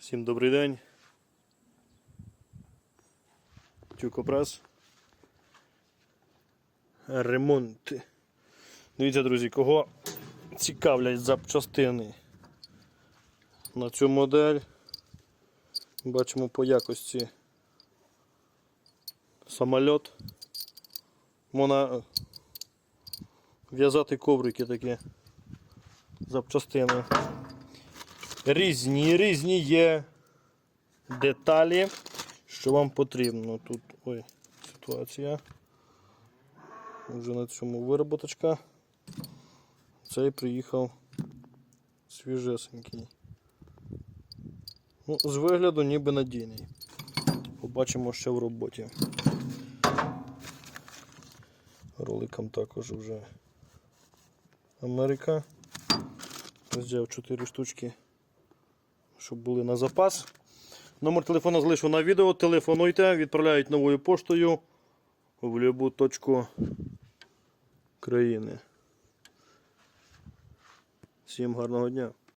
Всім добрий день. Тюкопрес. Ремонти. Дивіться, друзі, кого цікавлять запчастини на цю модель. Бачимо по якості самольот. Можна в'язати коврики такі запчастини. Різні, різні є деталі, що вам потрібно. Тут ой, ситуація. Вже на цьому вироботочка. Цей приїхав свіжесенький. Ну, з вигляду ніби надійний. Побачимо ще в роботі. Роликам також вже Америка. Взяв 4 штучки, щоб були на запас. Номер телефона залишу на відео. Телефонуйте, відправляють новою поштою в будь-яку точку країни. Всім гарного дня!